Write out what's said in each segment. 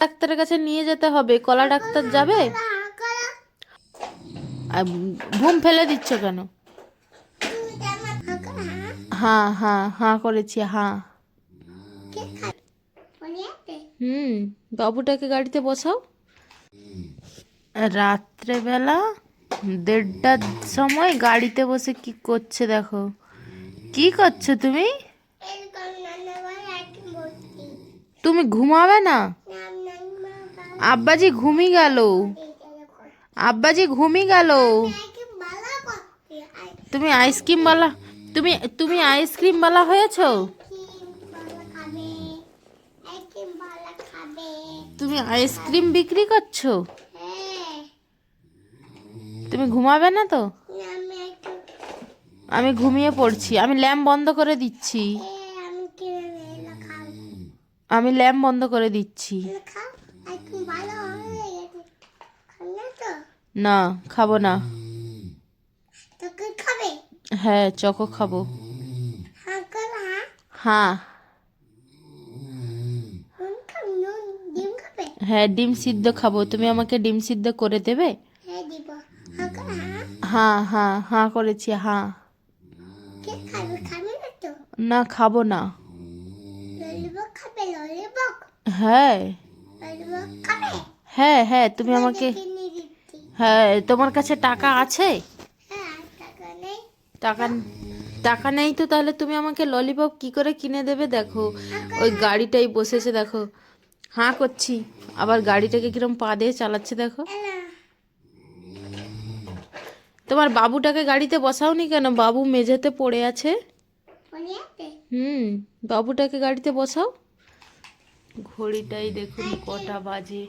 ডাক্তারের কাছে নিয়ে যেতে হবে। কলা ডাক্তার যাবে? ঘুম ফেলে দিচ্ছ কেন? হ্যাঁ হ্যাঁ হ্যাঁ করেছি হ্যাঁ। হুম, বাবুটাকে গাড়িতে বসাও। রাত্রেবেলা দেড়টার সময় গাড়িতে বসে কি করছে দেখো। কি করছ তুমি? তুমি ঘুমাবে না? আব্বাজি ঘুমি গেল। আব্বাজি ঘুমি গেল। তুমি আইসক্রিম বালা, তুমি তুমি আইসক্রিম বালা হয়েছো? তুমি আইসক্রিম বিক্রি করছ? তুমি ঘুমাবে না তো? আমি ঘুমিয়ে পড়ছি, আমি ল্যাম্প বন্ধ করে দিচ্ছি। আমি ল্যাম্প বন্ধ করে দিচ্ছি। না খাব না। হ্যাঁ চকো খাব। হ্যাঁ। হ্যাঁ ডিম সিদ্ধ খাব। তুমি আমাকে ডিম সিদ্ধ করে দেবে? হ্যাঁ হ্যাঁ হ্যাঁ হ্যাঁ করেছি হ্যাঁ। না খাব না। হ্যাঁ। হ্যাঁ হ্যাঁ তুমি আমাকে হ্যাঁ তোমার কাছে টাকা আছে? টাকা টাকা টাকা নেই তো তাহলে তুমি আমাকে ললিপপ কি করে কিনে দেবে দেখো? ওই গাড়িটাই বসেছে দেখো। হাঁ করছি আবার গাড়িটাকে কিরম পা দিয়ে চালাচ্ছে দেখো। তোমার বাবুটাকে গাড়িতে বসাওনি কেন? বাবু মেঝেতে পড়ে আছে? হুম বাবুটাকে গাড়িতে বসাও। ঘড়িটাই দেখুন কটা বাজে।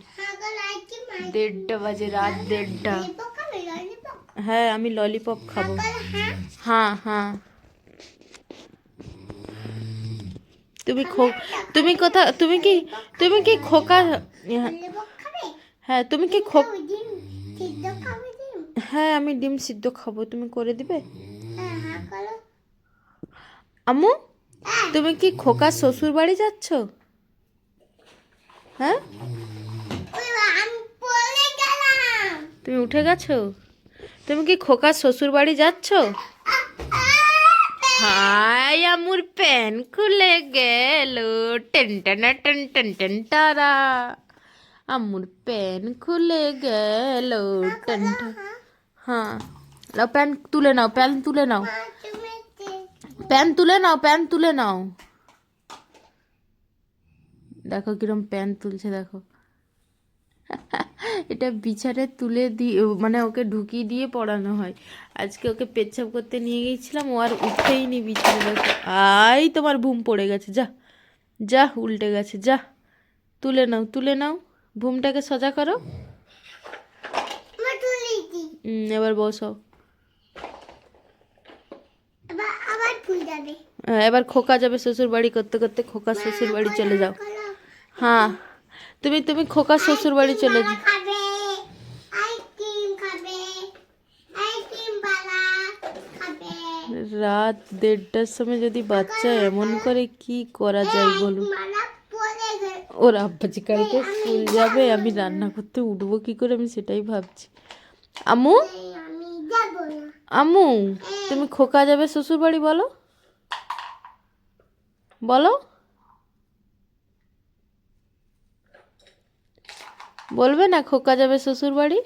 দেড়টা বাজে রাত দেড়টা। হ্যাঁ আমি ললিপপ খাব। হ্যাঁ হ্যাঁ। তুমি খো তুমি কোথা তুমি কি তুমি কি খোকা? হ্যাঁ তুমি কি খো হ্যাঁ আমি ডিম সিদ্ধ খাব। তুমি করে দিবে? হ্যাঁ হ্যাঁ আম্মু হ্যাঁ তুমি কি খোকার শ্বশুর বাড়ি যাচ্ছ? হ্যাঁ? তুমি উঠে গেছো? তুমি কি খোকার শ্বশুর বাড়ি যাচ্ছ? হাই আমুর প্যান খুলে গেল। টেন টেন টেন টারা। আমুর প্যান খুলে গেল। টেন হ্যাঁ নাও প্যান তুলে নাও প্যান তুলে নাও। প্যান তুলে নাও প্যান তুলে নাও। দেখো কিরম প্যান তুলছে দেখো। এটা বিছানে তুলে দিয়ে মানে ওকে ঢুকিয়ে দিয়ে পড়ানো হয়। আজকে ওকে পেচ্ছাপ করতে নিয়ে গিয়েছিলাম ও আর উঠেই নি বিছানে দেখো। আই তোমার বুম পড়ে গেছে যা। যা উল্টে গেছে যা। তুলে নাও তুলে নাও। বুমটাকে সোজা করো। এবার বসো এবার হ্যাঁ, এবার খোকা যাবে শ্বশুর বাড়ি করতে করতে খোকা শ্বশুর বাড়ি চলে যাও। হ্যাঁ। তুমি তুমি খোকা শ্বশুর বাড়ি চলে যাও রাত দেড়টার সময় যদি বাচ্চা এমন করে কি করা যায় বলুন ওর আব্বাজি কালকে স্কুল যাবে আমি রান্না করতে উঠবো কি করে আমি সেটাই ভাবছি। আমি? আম্মু তুমি খোকা যাবে শ্বশুর বাড়ি বলো? বলো? বলবে না খোকা যাবে শ্বশুর বাড়ি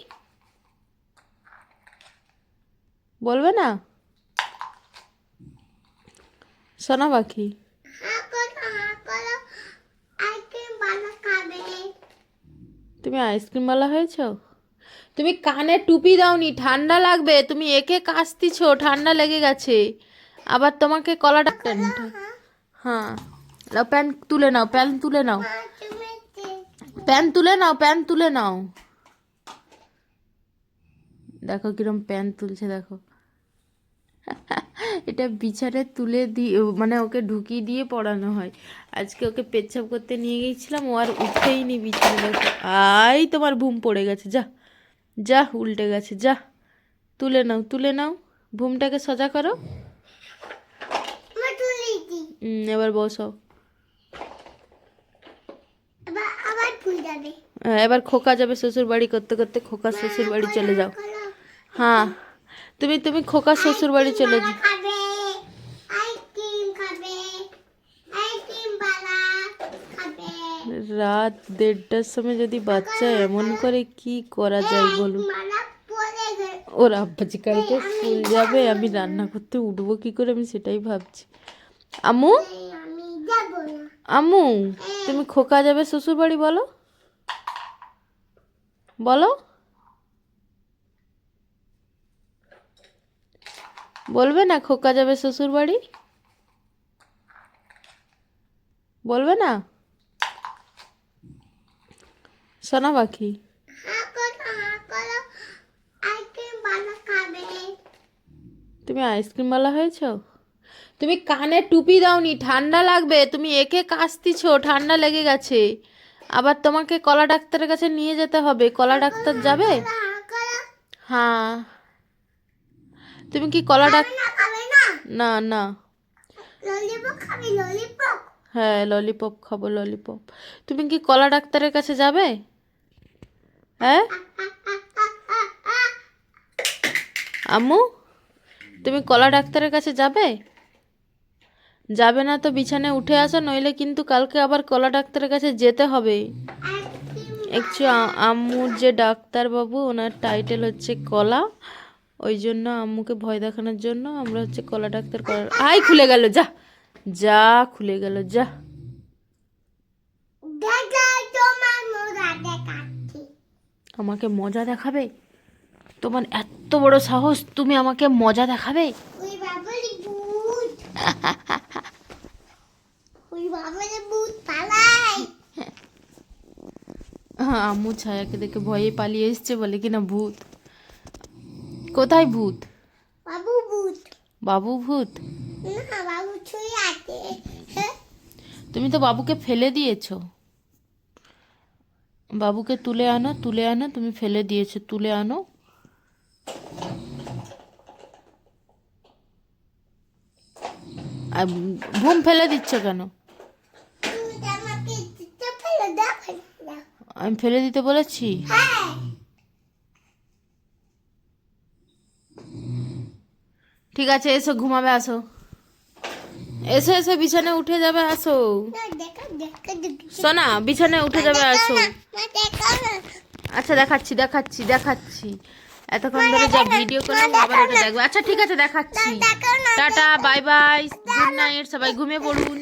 বলবে না? সোনা পাখি। তুমি আইসক্রিমওয়ালা হয়েছ? তুমি কানে টুপি দাওনি, ঠান্ডা লাগবে। তুমি একে কাশতিছ ঠান্ডা লেগে গেছে। আবার তোমাকে কলাটা হ্যাঁ। নাও প্যান তুলে নাও প্যান তুলে নাও। প্যান তুলে নাও প্যান তুলে নাও। দেখো কিরম প্যান তুলছে দেখো। এটা বিছানে তুলে দিয়ে মানে ওকে ঢুকিয়ে দিয়ে পড়ানো হয়। আজকে ওকে পেচ্ছাপ করতে নিয়ে গিয়েছিলাম ও আর উঠেই নি বিছানে দেখো। আই তোমার বুম পড়ে গেছে যা। যা উল্টে গেছে যা। তুলে নাও তুলে নাও। বুমটাকে সোজা করো। এবার বসো এবার আবার স্কুল যাবে হ্যাঁ, এবার খোকা যাবে শ্বশুর বাড়ি করতে করতে খোকা শ্বশুর বাড়ি চলে যাও। হ্যাঁ তুমি তুমি খোকা শ্বশুর বাড়ি চলে যাও। রাত দেড়টার সময় যদি বাচ্চা এমন করে কি করা যায় বলুন? ওর আব্বাজি কালকে স্কুল যাবে আমি রান্না করতে উঠবো কি করে আমি সেটাই ভাবছি। আমু না আমু তুমি খোকা যাবে শ্বশুর বাড়ি বলো। বলো। বলবে না খোকা যাবে শ্বশুর বাড়ি বলবে না? সোনা পাখি। তুমি আইসক্রিমওয়ালা হয়েছো? তুমি কানে টুপি দাওনি ঠান্ডা লাগবে তুমি একে কাশতিছো ঠান্ডা লেগে গেছে। আবার তোমাকে কলা ডাক্তারের কাছে নিয়ে যেতে হবে কলা ডাক্তার যাবে? হ্যাঁ। তুমি কি কলা ডাক্তার না না? হ্যাঁ ললিপপ খাব ললিপপ তুমি কি কলা ডাক্তারের কাছে যাবে? হ্যাঁ? আম্মু তুমি কলা ডাক্তারের কাছে যাবে? যাবে না তো বিছানায় উঠে আসো নইলে কিন্তু কালকে আবার কলা ডাক্তারের কাছে যেতে হবে। একটু আম্মুর যে ডাক্তার বাবু ওনার টাইটেল হচ্ছে কলা। ওই জন্য আম্মুকে ভয় দেখানোর জন্য আমরা হচ্ছে কলা ডাক্তার করার আই খুলে গেল যা। যা খুলে গেল যা। আমাকে মজা দেখাবে? তোমার এত বড় সাহস তুমি আমাকে মজা দেখাবে ওই বাবারে ভূত ওই বাবারে ভূত পালাই হ্যাঁ আম্মু ছায়াকে দেখে ভয়ে পালিয়ে এসছে বলে কিনা ভূত। কোথায় ভূত? বাবু ভূত। বাবু ভূত? না বাবু ছুঁয়ে আছে। হ্যাঁ? তুমি তো বাবুকে ফেলে দিয়েছ। বাবুকে তুলে আনো তুলে আনো তুমি ফেলে দিয়েছ তুলে আনো। আর ঘুম ফেলে দিচ্ছ কেন তুমি তো আমাকে চিত্তে ফেলে দাও ফেলে দাও আমি ফেলে দিতে বলেছি? ঠিক আছে, এসো, ঘুমাবে, আসো। এসো এসো, বিছানায় উঠে যাবে, আসো। সোনা, বিছানায় উঠে যাবে, আসো। আচ্ছা দেখাচ্ছি দেখাচ্ছি দেখাচ্ছি। এতক্ষণ ধরে যা ভিডিও করলাম, আবার ওটা দেখবে। আচ্ছা ঠিক আছে, দেখাচ্ছি। Tata, bye bye, good night, সবাই ঘুমিয়ে পড়ুন।